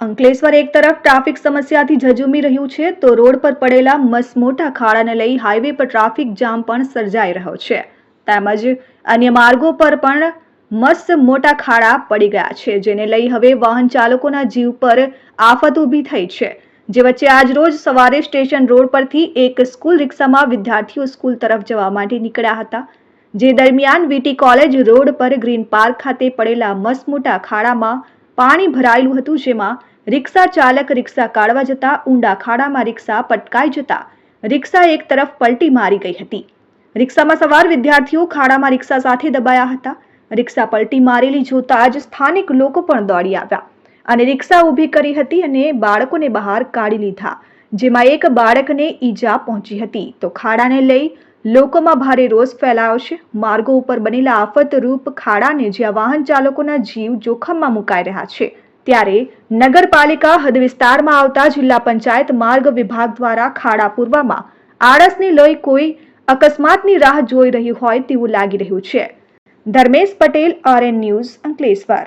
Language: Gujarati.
અંકલેશ્વર એક તરફ ટ્રાફિક સમસ્યાથી ઝઝુમી રહ્યું છે, તો રોડ પર પડેલા મસમોટા ખાડાને લઈ હાઈવે પર ટ્રાફિક જામ પણ સર્જાઈ રહ્યો છે. તેમજ અન્ય માર્ગો પર પણ મસ્ત મોટા ખાડા પડી ગયા છે, જેને લઈ હવે વાહન ચાલકોના જીવ પર આફત ઊભી થઈ છે. જે વચ્ચે આજ રોજ સવારે સ્ટેશન રોડ પરથી એક સ્કૂલ રિક્ષામાં વિદ્યાર્થીઓ સ્કૂલ તરફ જવા માટે નીકળ્યા હતા. જે દરમિયાન વીટી કોલેજ રોડ પર ગ્રીન પાર્ક ખાતે પડેલા મસમોટા ખાડામાં પાણી ભરાયેલું હતું જેમાં રિક્ષા ચાલક રિક્ષા કાઢવા જતા, ઊંડા ખાડામાં રિક્ષા પટકાઈ જતા રિક્ષા એક તરફ પલટી મારી ગઈ હતી. રિક્ષામાં સવાર વિદ્યાર્થીઓ ખાડામાં રિક્ષા સાથે દબાયા હતા. રિક્ષા પલટી મારેલી જોતા જ સ્થાનિક લોકો પણ દોડી આવ્યા અને રિક્ષા ઊભી કરી હતી અને બાળકોને બહાર કાઢી લીધા, જેમાં એક બાળકને ઈજા પહોંચી હતી. તો ખાડાને લઈ લોકોમાં ભારે રોષ ફેલાયો છે. માર્ગો ઉપર બનેલા આફતરૂપ ખાડાને જ્યાં વાહન ચાલકોના જીવ જોખમમાં મુકાઈ રહ્યા છે, ત્યારે નગરપાલિકા હદ વિસ્તારમાં આવતા જિલ્લા પંચાયત માર્ગ વિભાગ દ્વારા ખાડા પૂરવામાં આળસની લઈ કોઈ અકસ્માતની રાહ જોઈ રહ્યું હોય તેવું લાગી રહ્યું છે. Dharmesh Patel RN news Ankleshwar.